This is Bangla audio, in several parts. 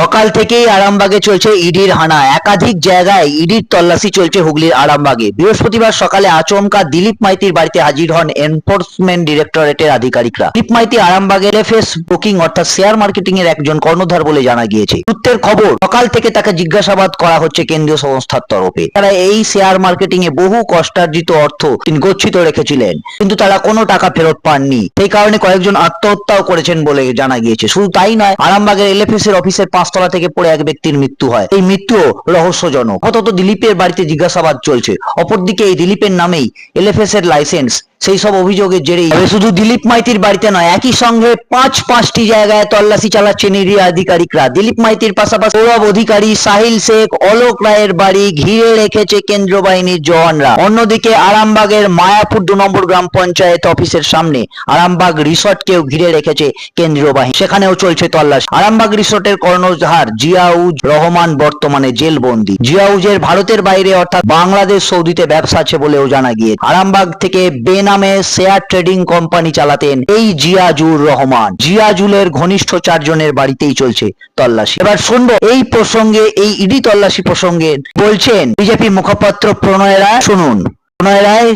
সকাল থেকেই আরামবাগে চলছে ইডির হানা। একাধিক জায়গায় ইডির তল্লাশি চলছে হুগলির আরামবাগে। বৃহস্পতিবার সকালে আচমকা দিলীপ মাইতির বাড়িতে হাজির হন এনফোর্সমেন্ট ডিরেক্টরেটের আধিকারিকরা। দিলীপ মাইতি আরামবাগের এফএস বুকিং অর্থাৎ শেয়ার মার্কেটিং এর একজন কর্ণধার বলে জানা গিয়েছে। সূত্রের খবর, সকাল থেকে তাকে জিজ্ঞাসাবাদ করা হচ্ছে কেন্দ্রীয় সংস্থার তরফে। তারা এই শেয়ার মার্কেটিং এ বহু কষ্টার্জিত অর্থ তিনি গচ্ছিত রেখেছিলেন, কিন্তু তারা কোনো টাকা ফেরত পাননি। সেই কারণে কয়েকজন আত্মহত্যাও করেছেন বলে জানা গিয়েছে। শুধু তাই নয়, আরামবাগের এলএফএস এর অফিসের পাঁচতলা থেকে পড়ে এক ব্যক্তির মৃত্যু হয়। এই মৃত্যু রহস্যজনক। অতত দিলীপের বাড়িতে জিজ্ঞাসাবাদ চলছে। অপরদিকে এই দিলীপের নামেই এলএফএস এর লাইসেন্স সেই সব অভিযোগের জেরেই। শুধু দিলীপ মাইতির বাড়িতে নয়, একই সঙ্গে পাঁচ পাঁচটি জায়গায় তল্লাশি চালাচ্ছেন ইডি আধিকারিকরা। দিলীপ মাইতির পাশাপাশি সৌরভ অধিকারী সাহিল শেখ, অলোক রায়ের বাড়ি ঘিরে রেখেছে কেন্দ্র বাহিনীর জওয়ানরা। অন্যদিকে আরামবাগের মায়াপুর দু নম্বর গ্রাম পঞ্চায়েত অফিসের সামনে আরামবাগ রিসর্টকেও ঘিরে রেখেছে কেন্দ্রীয় বাহিনী সেখানেও চলছে তল্লাশি। আরামবাগ রিসর্টের কর্ণধার জিয়াউজ রহমান বর্তমানে জেলবন্দি। জিয়াউজের ভারতের বাইরে অর্থাৎ বাংলাদেশ সৌদিতে ব্যবসা আছে বলেও জানা গিয়েছে। আরামবাগ থেকে বেনামে শেয়ার ট্রেডিং কোম্পানি চালাতেন এই জিয়াজুর রহমান। জিয়াজুলের ঘনিষ্ঠ চারজনের বাড়িতেই চলছে তল্লাশি। এবার শুনব এই প্রসঙ্গে, এই ইডি তল্লাশি প্রসঙ্গে বলছেন বিজেপি মুখপাত্র প্রণয় রায়। শুনুন। প্রণয় রায়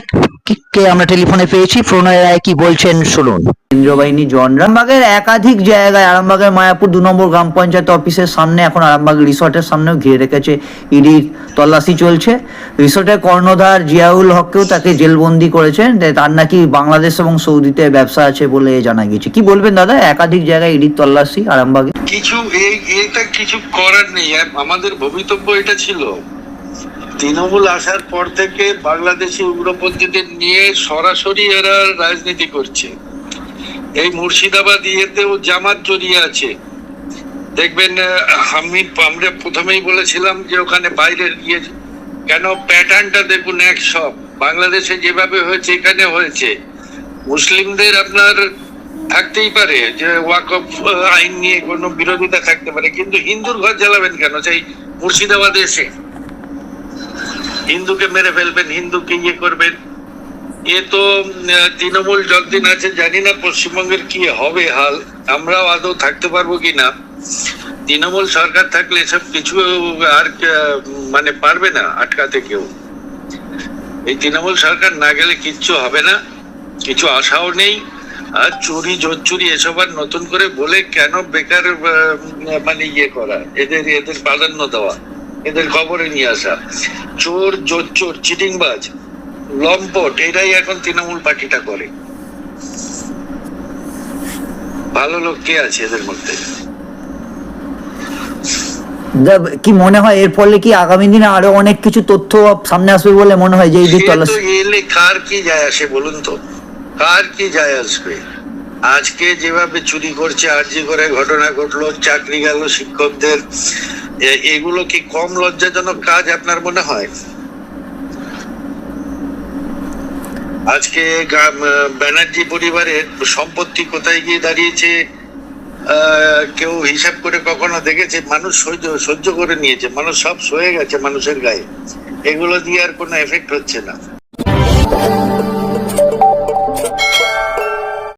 কি- আমরা টেলিফোনে পেয়েছি? প্রণয় রায় কি বলছেন? শুনুন। কেন্দ্রীয় বাহিনী জন আরামবাগের একাধিক জায়গায় আরামবাগের মায়াপুর দু নম্বর গ্রাম পঞ্চায়েত অফিসের সামনে এখন আরামবাগ রিসর্টের সামনেও ঘিরে রেখেছে ইডির তল্লাশি চলছে। রিসর্টের কর্ণধার জিয়াউল হককেও তাকে জেলবন্দি করেছেন। তার নাকি বাংলাদেশ এবং সৌদিতে ব্যবসা আছে বলে জানা গিয়েছে। কি বলবেন দাদা? একাধিক জায়গায় ইডির তল্লাশি আরামবাগে? কিছু এটা কিছু করার নেই। আমাদের ভবিতব্য এটা ছিল। তৃণমূল আসার পর থেকে বাংলাদেশি উগ্রপন্থীদের নিয়ে সরাসরি এরা রাজনীতি করছে। এই মুর্শিদাবাদ ইয়েতেও জামাত জড়িয়ে আছে। দেখবেন আমি আমরা প্রথমেই বলেছিলাম যে ওখানে বাইরের গিয়ে কেন প্যাটার্নটা দেখুন এক সব। বাংলাদেশে যেভাবে হয়েছে, এখানে হয়েছে। মুসলিমদের আপনার থাকতেই পারে যে ওয়াকফ আইন নিয়ে কোনো বিরোধিতা থাকতে পারে, কিন্তু হিন্দুর ঘর জ্বালাবেন কেন? সেই মুর্শিদাবাদে এসে। হিন্দুকে মেরে ফেলবেন, হিন্দুকে ইয়ে করবেন। এ তো তৃণমূল যতদিন আছে, জানি না পশ্চিমবঙ্গের কি হবে হাল। আমরাও আদৌ থাকতে পারব কিনা তৃণমূল সরকার থাকলে এসব কিছু আর মানে পারবে না আটকাতে কেউ। এই তৃণমূল সরকার না গেলে কিচ্ছু হবে না, কিছু আশাও নেই। আর চুরি চুরি এসব আর নতুন করে বলে কেন বেকার মানে ইয়ে করা, এদের এদের প্রাধান্য দেওয়া? এদের খবরে নিয়ে আসা। চোর জোর চোর চিটিংবাজ লম্পট এটাই এখন তৃণমূল পার্টিটা করে। ভালো লোক কে আছে এদের মধ্যে? কি মনে হয় এর ফলে কি আগামী দিনে আরও অনেক কিছু তথ্য সামনে আসবে বলে মনে হয় যে তো এলে কার কি যায় আসে বলুন তো? কার কি যায় আসবে? আজকে যেভাবে চুরি করছে আরজি করে ঘটনা ঘটলো চাকরি গেল শিক্ষকদের এগুলো কি কম লজ্জাজনক কাজ আপনার মনে হয়? আজকে ব্যানার্জি পরিবারের সম্পত্তি কোথায় গিয়ে দাঁড়িয়েছে কেউ হিসাব করে কখনো দেখেছে? মানুষ সহ্য সহ্য করে নিয়েছে, মানুষ সব সয়ে গেছে মানুষের গায়ে। এগুলো দিয়ে আর কোনো এফেক্ট হচ্ছে না।